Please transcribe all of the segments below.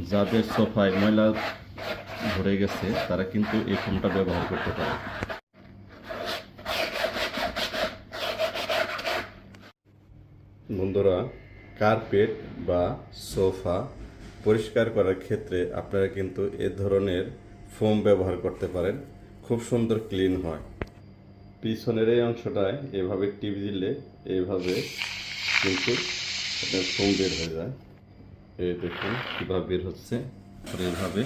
যাদের সোফায় ময়লা ধরে গেছে, তারা কিন্তু এই ফোনটা ব্যবহার করতে পারে। বন্ধুরা, কার্পেট বা সোফা পরিষ্কার করার ক্ষেত্রে আপনারা কিন্তু এ ধরনের ফোম ব্যবহার করতে পারেন। খুব সুন্দর ক্লিন হয়। পিছনের এই অংশটায় এভাবে টিপ দিলে এইভাবে কিন্তু ফোম বের হয়ে যায়। এই দেখুন কীভাবে বের হচ্ছে। আর এইভাবে,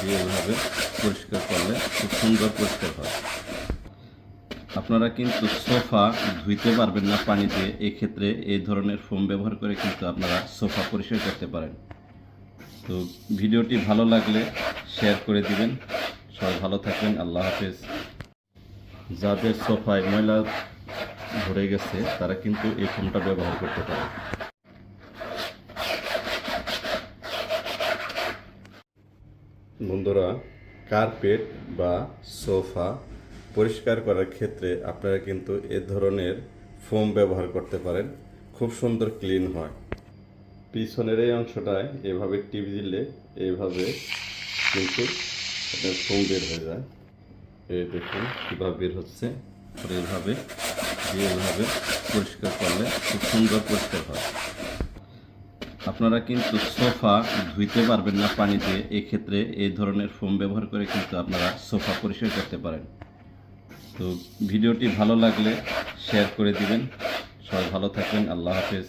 দিয়ে এইভাবে পরিষ্কার করলে খুব সুন্দর পরিষ্কার হয়। আপনারা কিন্তু সোফা ধুইতে পারবেন না পানি দিয়ে। এক্ষেত্রে এই ধরনের ফোম ব্যবহার করে কিন্তু আপনারা সোফা পরিষ্কার করতে পারেন। তো ভিডিওটি ভালো লাগলে শেয়ার করে দিবেন। সবাই ভালো থাকবেন। আল্লাহ হাফেজ। যাদের সোফায় ময়লা ধরে গেছে, তারা কিন্তু এই ফোনটা ব্যবহার করতে পারে। বন্ধুরা কার্পেট বা সোফা পরিষ্কার করার ক্ষেত্রে আপনারা কিন্তু এ ধরনের ফোম ব্যবহার করতে পারেন। খুব সুন্দর ক্লিন হয়। পিছনের এই অংশটায় এভাবে টিপ দিলে এইভাবে কিন্তু ফোম বের হয়ে যায়। এই দেখুন কীভাবে বের হচ্ছে। এইভাবে দিয়ে এইভাবে পরিষ্কার করলে খুব সুন্দর পরিষ্কার হয়। আপনারা কিন্তু সোফা ধুইতে পারবেন না পানিতে। দিয়ে এই ক্ষেত্রে এই ধরনের ফোম ব্যবহার করে কিন্তু আপনারা সোফা পরিষ্কার করতে পারেন। তো ভিডিওটি ভালো লাগলে শেয়ার করে দিবেন। সবাই ভালো থাকবেন। আল্লাহ হাফেজ।